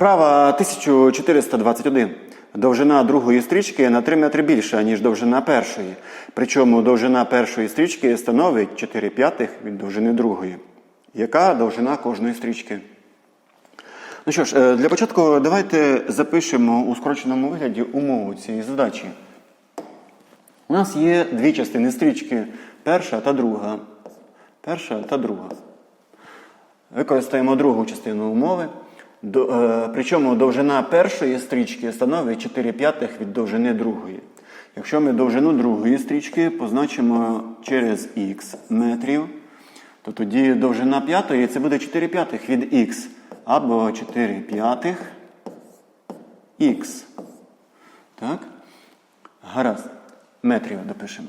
Вправа 1421. Довжина другої стрічки на 3 метри більша, ніж довжина першої. Причому довжина першої стрічки становить 4 п'ятих від довжини другої. Яка довжина кожної стрічки? Ну що ж, е, для початку давайте запишемо у скороченому вигляді умову цієї задачі. У нас є дві частини стрічки перша та друга. Перша та друга. Використаємо другу частину умови. Е, причому довжина першої стрічки становить 4 п'ятих від довжини другої. Якщо ми довжину другої стрічки позначимо через х метрів, то тоді довжина п'ятої це буде 4 п'ятих від х або 4 п'ятих х. Так? Гаразд. Метрів допишемо.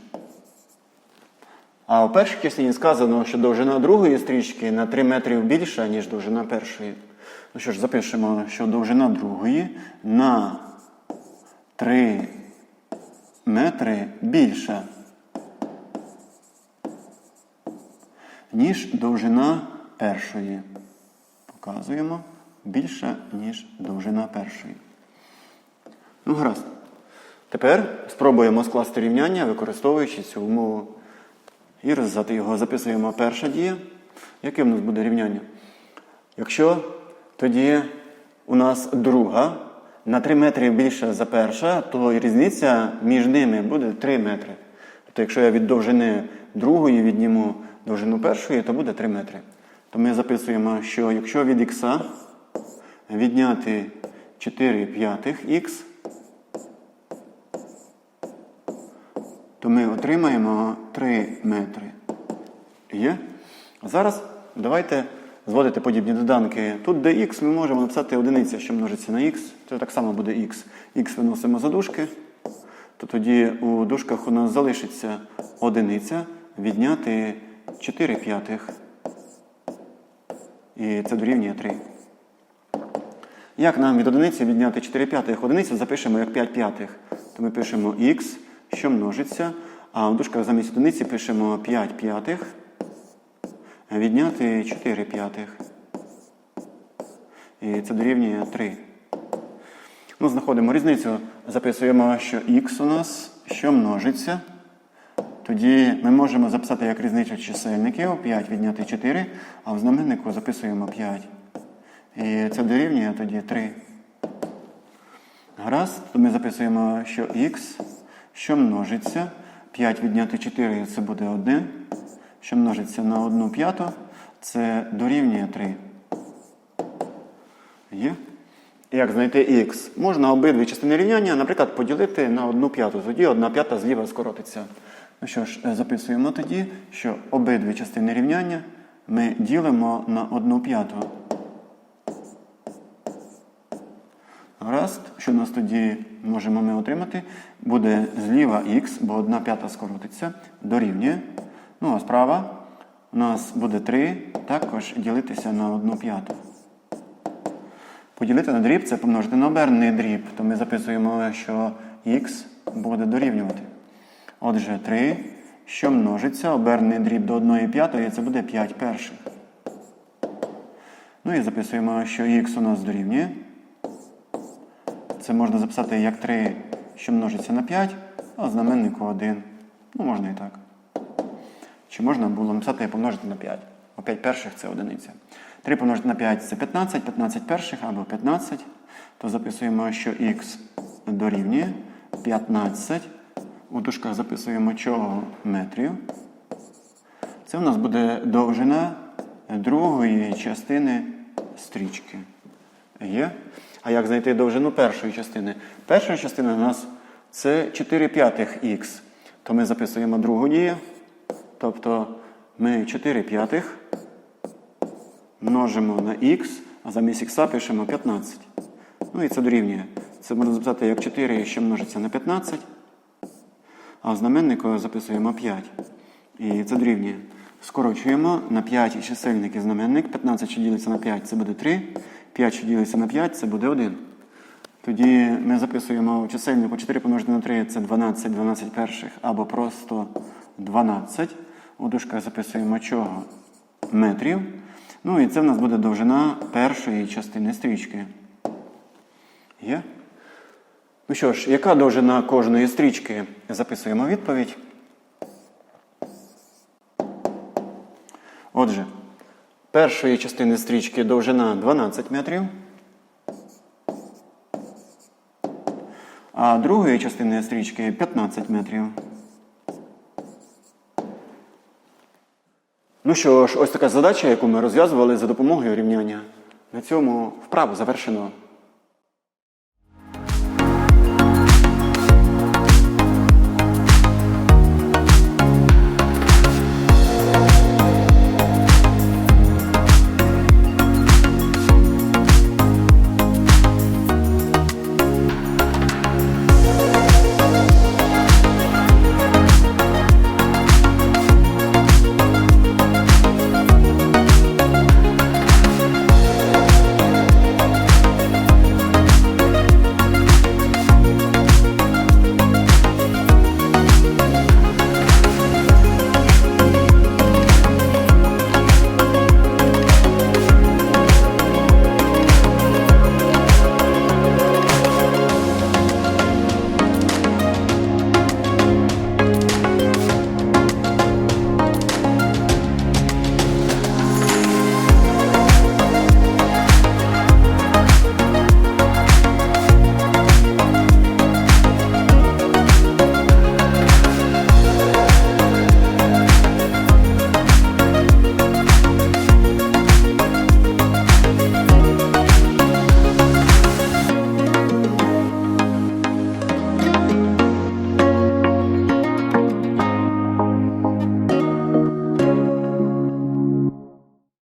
А у першій частині сказано, що довжина другої стрічки на 3 метрів більша, ніж довжина першої. Ну що ж, запишемо, що довжина другої на 3 метри більша, ніж довжина першої. Показуємо більша, ніж довжина першої. Ну, гаразд. Тепер спробуємо скласти рівняння, використовуючи цю умову. І розв'язати його. Записуємо перша дія. Яке в нас буде рівняння? Якщо тоді у нас друга на 3 метри більша за перша, то різниця між ними буде 3 метри. Тобто, якщо я від довжини другої відніму довжину першої, то буде 3 метри. То ми записуємо, що якщо від х відняти 4 п'ятих х, то ми отримаємо 3 метри. Є? Зараз давайте зводити подібні доданки. Тут де х ми можемо написати одиниця, що множиться на х. Це так само буде х. Х виносимо за дужки, то тоді у дужках у нас залишиться одиниця відняти 4 п'ятих. І це дорівнює 3. Як нам від одиниці відняти 4 п'ятих? Одиницю запишемо як 5 п'ятих. То ми пишемо х, що множиться, а в дужках замість одиниці пишемо 5 п'ятих. Відняти 4 п'ятих. І це дорівнює 3. Ну, знаходимо різницю, записуємо, що х у нас, що множиться. Тоді ми можемо записати як різницю чисельників 5 відняти 4, а в знаменнику записуємо 5. І це дорівнює тоді 3. Гаразд, то ми записуємо, що х, що множиться. 5 відняти 4 це буде 1. Що множиться на 1 п'яту, це дорівнює 3. Є? Як знайти х? Можна обидві частини рівняння, наприклад, поділити на 1 п'яту. Тоді 1 п'ята зліва скоротиться. Ну що ж, записуємо тоді, що обидві частини рівняння ми ділимо на 1 п'яту. Гаразд, що нас тоді можемо ми отримати? Буде зліва х, бо 1 п'ята скоротиться, дорівнює. Ну, а справа у нас буде 3, також ділитися на 1 п'яту. Поділити на дріб це помножити на обернений дріб, то ми записуємо, що х буде дорівнювати. Отже, 3, що множиться, обернений дріб до 1 п'ятої, це буде 5 перших. Ну і записуємо, що х у нас дорівнює. Це можна записати як 3, що множиться на 5, а знаменнику 1. Ну, можна і так. Чи можна було написати і помножити на 5? Бо 5 перших це одиниця. 3 помножити на 5 це 15, 15 перших або 15. То записуємо, що х дорівнює 15. У дужках записуємо чого метрів. Це у нас буде довжина другої частини стрічки. Є? А як знайти довжину першої частини? Перша частина у нас це 4 п'ятих х. То ми записуємо другу дію. Тобто ми 4 п'ятих множимо на х, а замість х пишемо 15. Ну і це дорівнює. Це можна записати як 4, що множиться на 15. А в знаменнику записуємо 5. І це дорівнює. Скорочуємо на 5 і чисельник і знаменник. 15, що ділиться на 5, це буде 3. 5, що ділиться на 5, це буде 1. Тоді ми записуємо у чисельнику 4 помножити на 3 це 12, 12 перших, або просто 12. У дужках записуємо чого? Метрів. Ну і це в нас буде довжина першої частини стрічки. Є? Ну що ж, яка довжина кожної стрічки? Записуємо відповідь. Отже, першої частини стрічки довжина 12 метрів. А другої частини стрічки 15 метрів. Ну що ж, ось така задача, яку ми розв'язували за допомогою рівняння. На цьому вправу завершено.